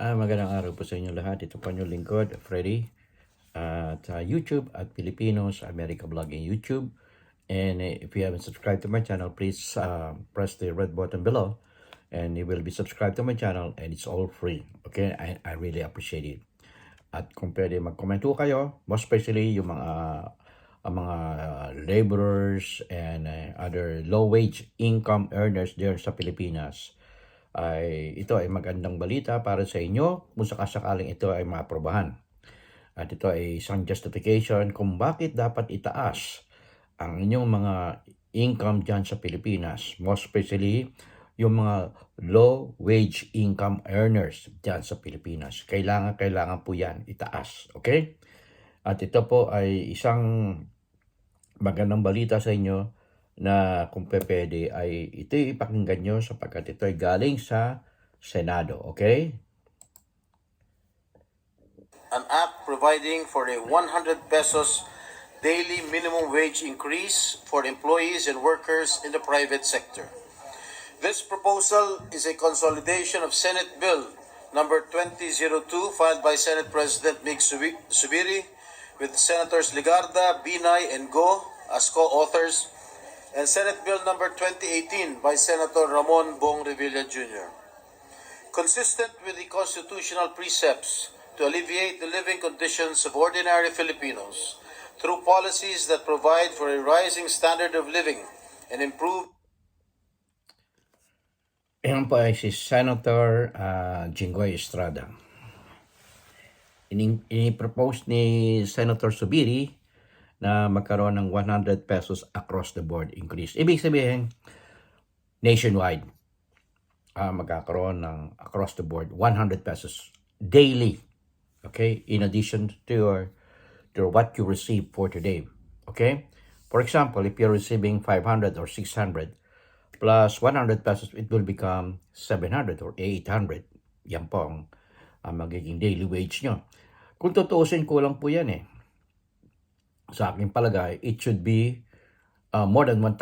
Ah, magandang araw po sa inyo lahat. Ito po inyong lingkod, Freddy. At sa YouTube at Filipinos America Vlogging YouTube. And eh, if you haven't subscribed to my channel, please uh, press the red button below. And you will be subscribed to my channel and it's all free. Okay? I, I really appreciate it. At kung pwede mag-comment kayo, most especially yung mga ang mga laborers and uh, other low-wage income earners there sa Pilipinas ay ito ay magandang balita para sa inyo kung sakasakaling ito ay maaprobahan. At ito ay isang justification kung bakit dapat itaas ang inyong mga income dyan sa Pilipinas. Most especially, yung mga low wage income earners dyan sa Pilipinas. Kailangan, kailangan po yan itaas. Okay? At ito po ay isang magandang balita sa inyo na kung pwede ay ito ipakinggan nyo sapagkat ito ay galing sa Senado. Okay? an act providing for a 100 pesos daily minimum wage increase for employees and workers in the private sector. This proposal is a consolidation of Senate Bill number 2002 filed by Senate President Mig Subi- Subiri with Senators Ligarda, Binay, and Go as co-authors and Senate Bill number 2018 by Senator Ramon Bong Revilla Jr. Consistent with the constitutional precepts to alleviate the living conditions of ordinary Filipinos through policies that provide for a rising standard of living and improve Yan po ay si Senator uh, Jinggoy Estrada. Ini- Ini-propose ni Senator Subiri na magkaroon ng 100 pesos across the board increase. Ibig sabihin, nationwide, ah magkakaroon ng across the board 100 pesos daily. Okay? In addition to your to what you receive for today. Okay? For example, if you're receiving 500 or 600 plus 100 pesos, it will become 700 or 800. Yan po ang, ang magiging daily wage nyo. Kung tutuusin, kulang po yan eh. Sa aking palagay, it should be uh, more than 1,000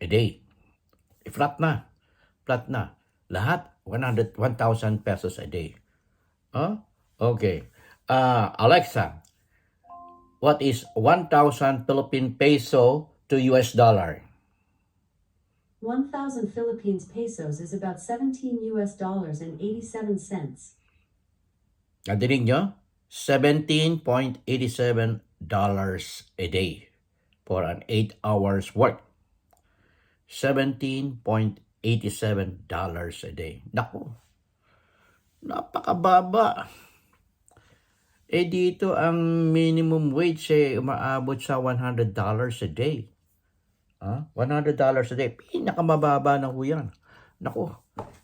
a day. Eh, flat na. Flat na. Lahat, 100, 1,000 pesos a day. Huh? Okay. Uh, Alexa, what is 1,000 Philippine peso to US dollar? 1,000 Philippines pesos is about 17 US dollars and 87 cents. Nadinig nyo? $17.87 dollars a day for an 8 hours work. $17.87 dollars a day. Naku, napakababa. Eh dito ang minimum wage eh umaabot sa $100 dollars a day. Ah, $100 dollars a day. Pinakamababa na ho yan. Naku,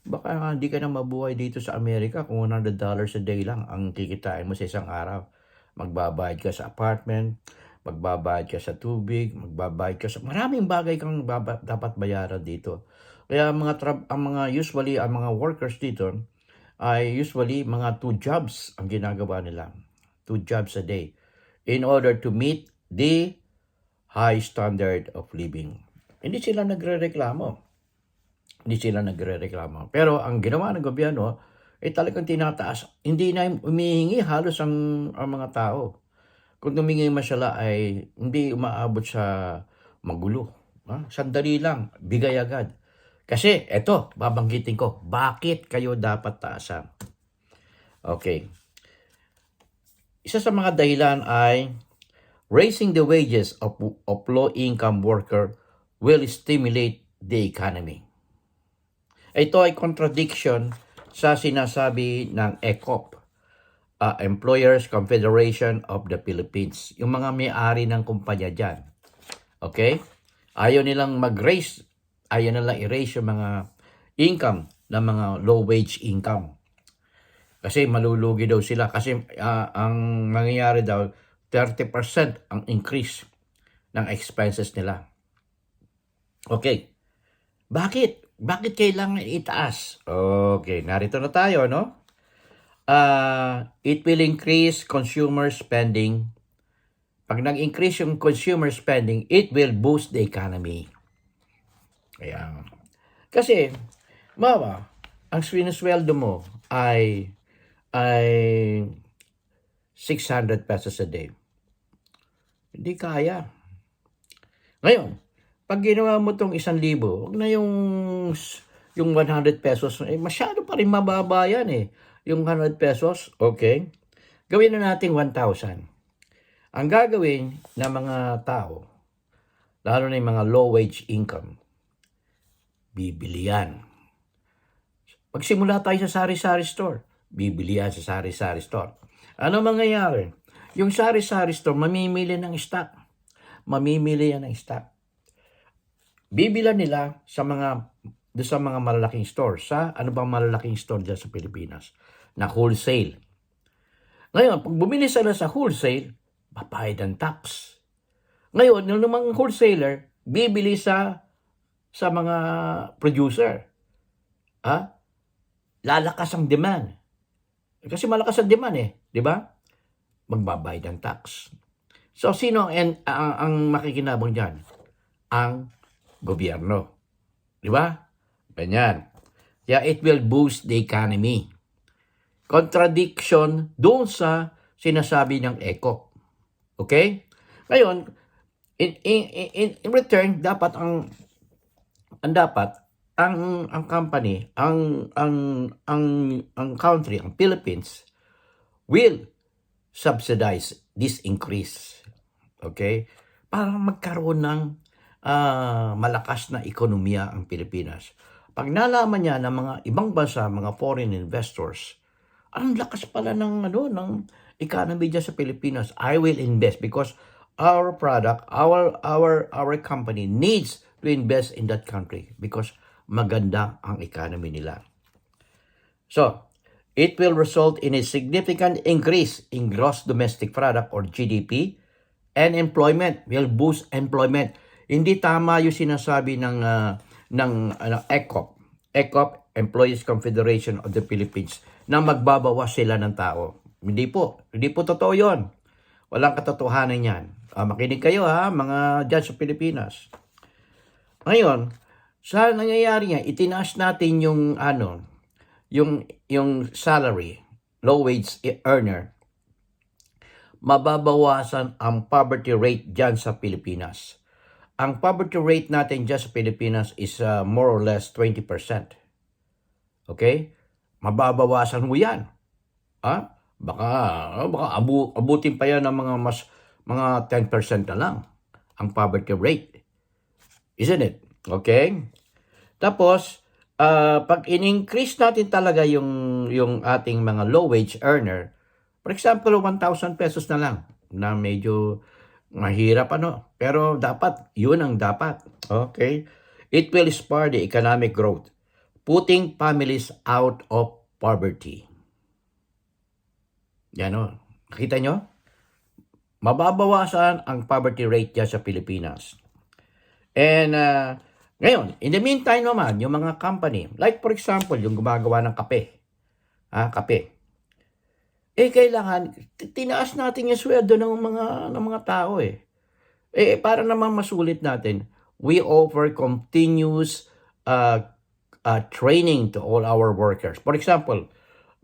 baka hindi ka na mabuhay dito sa Amerika kung $100 dollars a day lang ang kikitain mo sa isang araw. Magbabayad ka sa apartment, magbabayad ka sa tubig, magbabayad ka sa maraming bagay kang dapat bayaran dito. Kaya mga tra- ang mga usually ang mga workers dito ay usually mga two jobs ang ginagawa nila. Two jobs a day in order to meet the high standard of living. Hindi sila nagrereklamo. Hindi sila nagrereklamo. Pero ang ginawa ng gobyerno, eh talagang tinataas. Hindi na umihingi halos ang, ang mga tao. Kung tumingi man sila ay hindi umaabot sa magulo. Ha? Sandali lang, bigay agad. Kasi, eto, babanggitin ko, bakit kayo dapat taasan? Okay. Isa sa mga dahilan ay raising the wages of, of low-income worker will stimulate the economy. Ito ay contradiction sa sinasabi ng ECOP, uh, Employers Confederation of the Philippines, yung mga may-ari ng kumpanya dyan. Okay? Ayaw nilang mag-raise, ayaw nilang i-raise yung mga income ng mga low-wage income. Kasi malulugi daw sila. Kasi ah, ang mangyayari daw, 30% ang increase ng expenses nila. Okay. Bakit? Bakit kailangan itaas? Okay, narito na tayo, no? Uh, it will increase consumer spending. Pag nag-increase yung consumer spending, it will boost the economy. Kaya, kasi, mama, ang sinusweldo mo ay ay 600 pesos a day. Hindi kaya. Ngayon, pag ginawa mo tong isang libo, wag na yung yung 100 pesos, eh, masyado pa rin mababa yan eh. Yung 100 pesos, okay. Gawin na natin 1,000. Ang gagawin ng mga tao, lalo na yung mga low wage income, bibili yan. Magsimula tayo sa sari-sari store, bibili yan sa sari-sari store. Ano mangyayari? Yung sari-sari store, mamimili ng stock. Mamimili yan ng stock. Bibilan nila sa mga doon sa mga malalaking store. Sa ano bang malalaking store dyan sa Pilipinas? Na wholesale. Ngayon, pag bumili sila sa wholesale, papayad ng tax. Ngayon, yung mga wholesaler, bibili sa sa mga producer. Ha? Lalakas ang demand. Kasi malakas ang demand eh, di ba? Magbabayad ng tax. So, sino ang, ang, ang makikinabang dyan? Ang gobyerno. Di ba? Ganyan. Kaya it will boost the economy. Contradiction doon sa sinasabi ng ECO. Okay? Ngayon, in, in, in, in return, dapat ang ang dapat ang ang company, ang ang ang ang country, ang Philippines will subsidize this increase. Okay? Para magkaroon ng ah, malakas na ekonomiya ang Pilipinas. Pag nalaman niya ng mga ibang bansa, mga foreign investors, ang lakas pala ng ano ng economy dyan sa Pilipinas. I will invest because our product, our our our company needs to invest in that country because maganda ang economy nila. So, it will result in a significant increase in gross domestic product or GDP and employment will boost employment. Hindi tama yung sinasabi ng ah, ng ano, ECOP, ECOP Employees Confederation of the Philippines na magbabawas sila ng tao. Hindi po, hindi po totoo 'yon. Walang katotohanan 'yan. Ah, makinig kayo ha, mga dyan sa Pilipinas. Ngayon, sa nangyayari nga, itinaas natin yung ano, yung yung salary, low wage earner, mababawasan ang poverty rate dyan sa Pilipinas. Ang poverty rate natin dyan sa Pilipinas is uh, more or less 20%. Okay? Mababawasan mo yan. Ha? Baka, ah, baka abu, abutin pa yan ng mga mas mga 10% na lang ang poverty rate. Isn't it? Okay? Tapos, ah, pag in-increase natin talaga yung, yung ating mga low wage earner, for example, 1,000 pesos na lang, na medyo mahirap ano, pero dapat, yun ang dapat. Okay? It will spur the economic growth, putting families out of poverty. Yan o. Nakita nyo? Mababawasan ang poverty rate dyan sa Pilipinas. And uh, ngayon, in the meantime naman, yung mga company, like for example, yung gumagawa ng kape, ah, kape, eh kailangan, tinaas natin yung sweldo ng mga, ng mga tao eh. Eh, para naman masulit natin, we offer continuous uh, uh, training to all our workers. For example,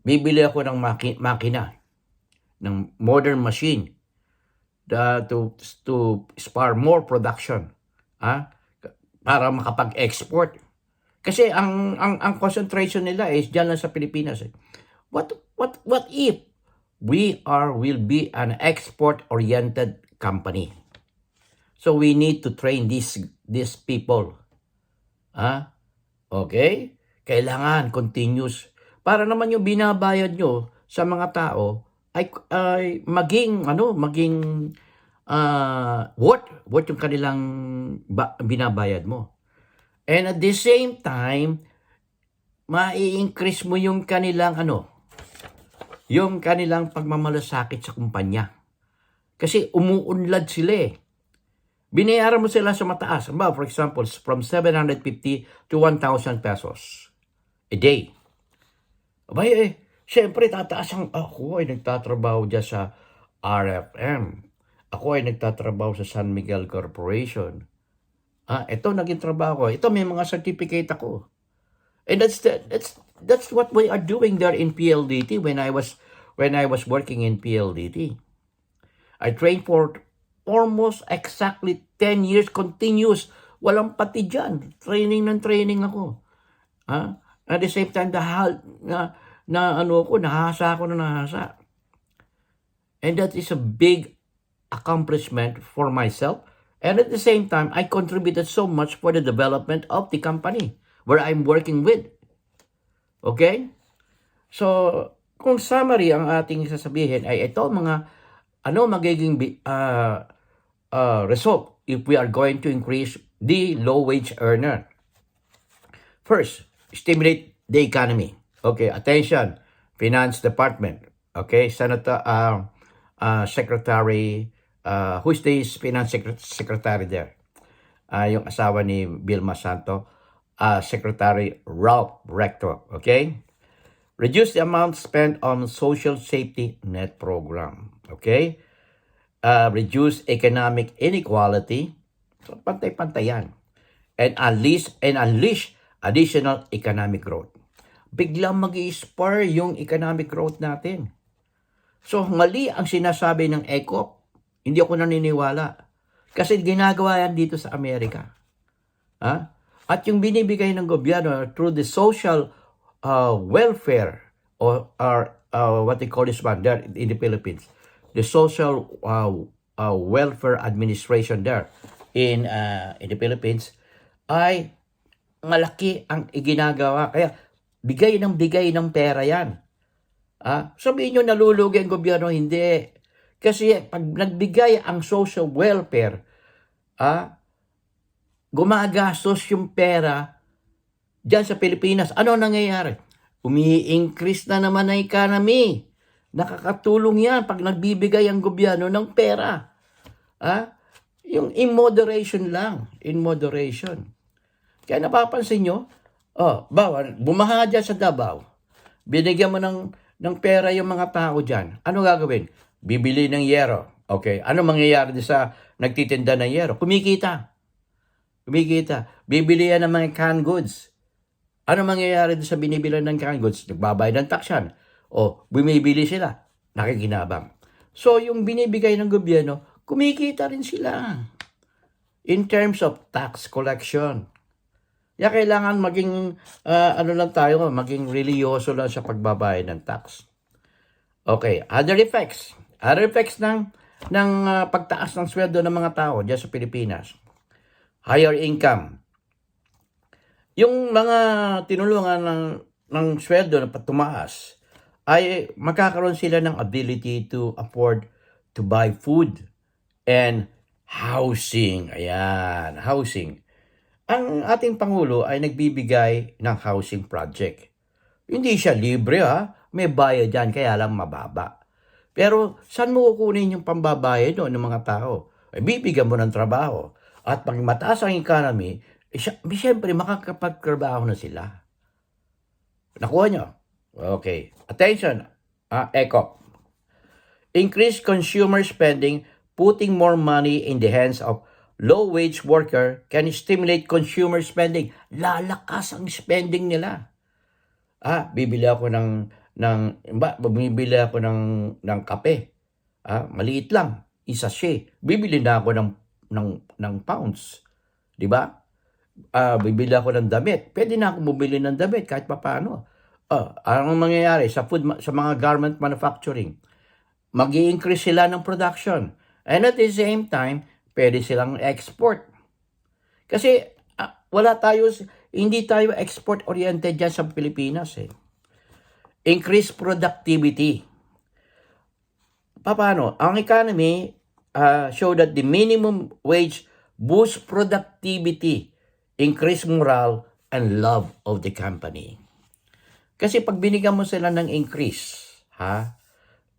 bibili ako ng maki- makina, ng modern machine, uh, to, to spar more production ah para makapag-export. Kasi ang ang ang concentration nila is diyan lang sa Pilipinas. Eh. What what what if we are will be an export oriented company? So we need to train these these people. Ah? Okay? Kailangan continuous para naman yung binabayad nyo sa mga tao ay, ay maging ano, maging uh, worth, worth yung kanilang ba- binabayad mo. And at the same time, mai-increase mo yung kanilang ano, yung kanilang pagmamalasakit sa kumpanya. Kasi umuunlad sila eh. Binayaran mo sila sa mataas. Ba, for example, from 750 to 1,000 pesos a day. Abay eh, syempre tataas ang ako ay nagtatrabaho dyan sa RFM. Ako ay nagtatrabaho sa San Miguel Corporation. Ah, ito naging trabaho ko. Ito may mga certificate ako. And that's the, that's that's what we are doing there in PLDT when I was when I was working in PLDT. I trained for almost exactly 10 years continuous. Walang pati dyan. Training ng training ako. Ha? At the same time, dahil na, na ano ko, nahasa ako na nahasa. And that is a big accomplishment for myself. And at the same time, I contributed so much for the development of the company where I'm working with. Okay? So, kung summary ang ating sasabihin ay ito mga ano magiging ah, ah, result if we are going to increase the low wage earner. First, stimulate the economy. Okay, attention, Finance Department. Okay, Senator, uh, uh, Secretary, uh, who's the Finance Secret- Secretary there? Ah, yung asawa ni Vilma Santo, uh, Secretary Ralph Rector. Okay? Reduce the amount spent on social safety net program. Okay? Uh, reduce economic inequality. So, pantay-pantay yan. And unleash, and unleash additional economic growth. Biglang mag spur yung economic growth natin. So, mali ang sinasabi ng ECO. Hindi ako naniniwala. Kasi ginagawa yan dito sa Amerika. Ha? At yung binibigay ng gobyerno through the social uh, welfare or, or uh, what they call this one there in the Philippines, the social uh, uh, welfare administration there in uh, in the Philippines ay malaki ang iginagawa. Kaya bigay ng bigay ng pera yan. Ah, sabihin nyo nalulugi ang gobyerno, hindi. Kasi pag nagbigay ang social welfare, ah, gumagastos yung pera dyan sa Pilipinas. Ano ang nangyayari? Umi-increase na naman ang economy. Nakakatulong yan pag nagbibigay ang gobyerno ng pera. Ah, yung in moderation lang. In moderation. Kaya napapansin nyo, oh, bawa, bumaha dyan sa Davao. Binigyan mo ng, ng pera yung mga tao dyan. Ano gagawin? Bibili ng yero. Okay. Ano mangyayari sa nagtitinda ng yero? Kumikita. Kumikita. Bibili yan ng mga canned goods. Ano mangyayari sa binibilan ng canned goods? Nagbabayad ng tax yan. O, bumibili sila. Nakikinabang. So, yung binibigay ng gobyerno, kumikita rin sila. In terms of tax collection. Kaya kailangan maging, ah, ano lang tayo, maging religyoso lang sa pagbabayad ng tax. Okay, other effects. Other effects ng, ng ah, pagtaas ng sweldo ng mga tao dyan sa Pilipinas. Higher income. Yung mga tinulungan ng, ng sweldo na patumaas, ay magkakaroon sila ng ability to afford to buy food and housing. Ayan, housing. Ang ating Pangulo ay nagbibigay ng housing project. Hindi siya libre ha, may bayad yan kaya lang mababa. Pero saan mo kukunin yung pambabayad no, ng mga tao? Ay, bibigyan mo ng trabaho. At pag mataas ang economy, eh, siyempre makakapagtrabaho na sila. Nakuha nyo? Okay. Attention. Ah, echo. Increase consumer spending, putting more money in the hands of low-wage worker can stimulate consumer spending. Lalakas ang spending nila. Ah, bibili ako ng ng ba, bumibili ako ng ng kape. Ah, maliit lang, isa siya. Bibili na ako ng ng ng pounds. 'Di ba? Ah, bibili ako ng damit. Pwede na ako bumili ng damit kahit papaano. Ah, anong mangyayari sa food sa mga garment manufacturing? Mag-i-increase sila ng production. And at the same time, pwede silang export. Kasi ah, wala tayo, hindi tayo export-oriented dyan sa Pilipinas eh. Increase productivity. Paano? Ang economy uh, show that the minimum wage boosts productivity, increase morale, and love of the company. Kasi pag binigyan mo sila ng increase, ha?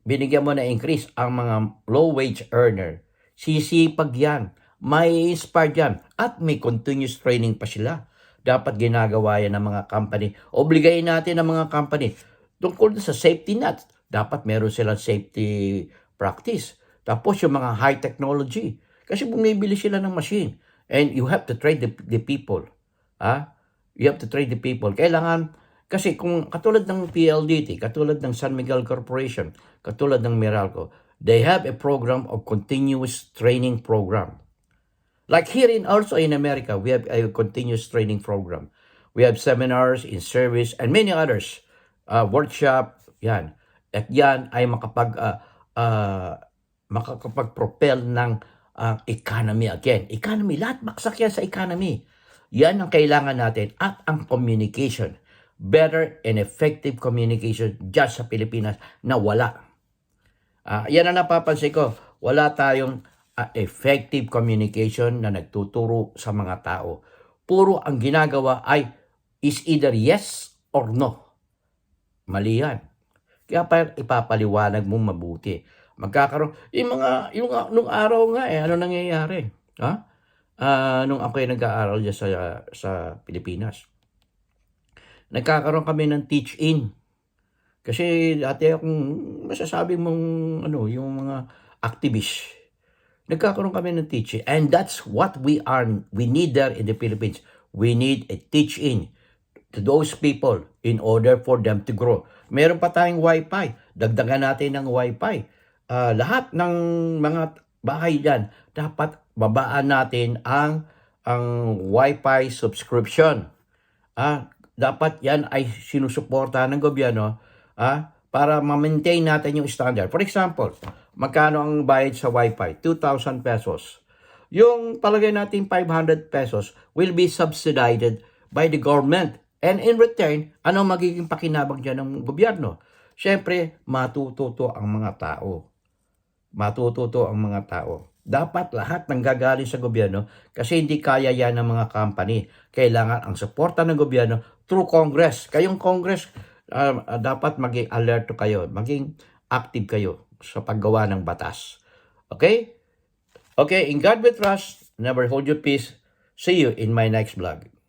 Binigyan mo na increase ang mga low wage earner, sisipag yan, may inspire yan, at may continuous training pa sila. Dapat ginagawa yan ng mga company. Obligayin natin ng mga company. Tungkol sa safety net, dapat meron silang safety practice. Tapos yung mga high technology. Kasi bumibili sila ng machine. And you have to train the, the people. Ha? You have to train the people. Kailangan Kasi kung katulad ng PLDT, katulad ng San Miguel Corporation, katulad ng Meralco, they have a program of continuous training program. Like here in also in America, we have a continuous training program. We have seminars in service and many others. Uh, workshop, yan. At yan ay makapag uh, uh, makakapag-propel ng uh, economy again. Economy, lahat baksak yan sa economy. Yan ang kailangan natin at ang communication. Better and effective communication dyan sa Pilipinas na wala. Ah, yan ang napapansin ko. Wala tayong ah, effective communication na nagtuturo sa mga tao. Puro ang ginagawa ay is either yes or no. Mali yan. Kaya pa ipapaliwanag mo mabuti. Magkakaroon, yung mga, yung, nung araw nga eh, ano nangyayari? Ha? Ah, nung ako ay nag-aaral dyan sa, sa Pilipinas. Nagkakaroon kami ng teach-in. Kasi dati akong masasabi mong ano, yung mga activist. Nagkakaroon kami ng teach-in. And that's what we are, we need there in the Philippines. We need a teach-in to those people in order for them to grow. Meron pa tayong wifi. Dagdagan natin ng wifi. Ah, lahat ng mga bahay dyan, dapat babaan natin ang ang wifi subscription. Ah, dapat yan ay sinusuportahan ng gobyerno ah, para ma-maintain natin yung standard. For example, magkano ang bayad sa wifi? 2,000 pesos. Yung palagay natin 500 pesos will be subsidized by the government. And in return, ano magiging pakinabang dyan ng gobyerno? Siyempre, matututo ang mga tao. Matututo ang mga tao. Dapat lahat ng gagaling sa gobyerno kasi hindi kaya yan ng mga company. Kailangan ang suporta ng gobyerno through Congress. Kayong Congress, uh, dapat maging alert kayo, maging active kayo sa paggawa ng batas. Okay? Okay, in God we trust, never hold your peace. See you in my next vlog.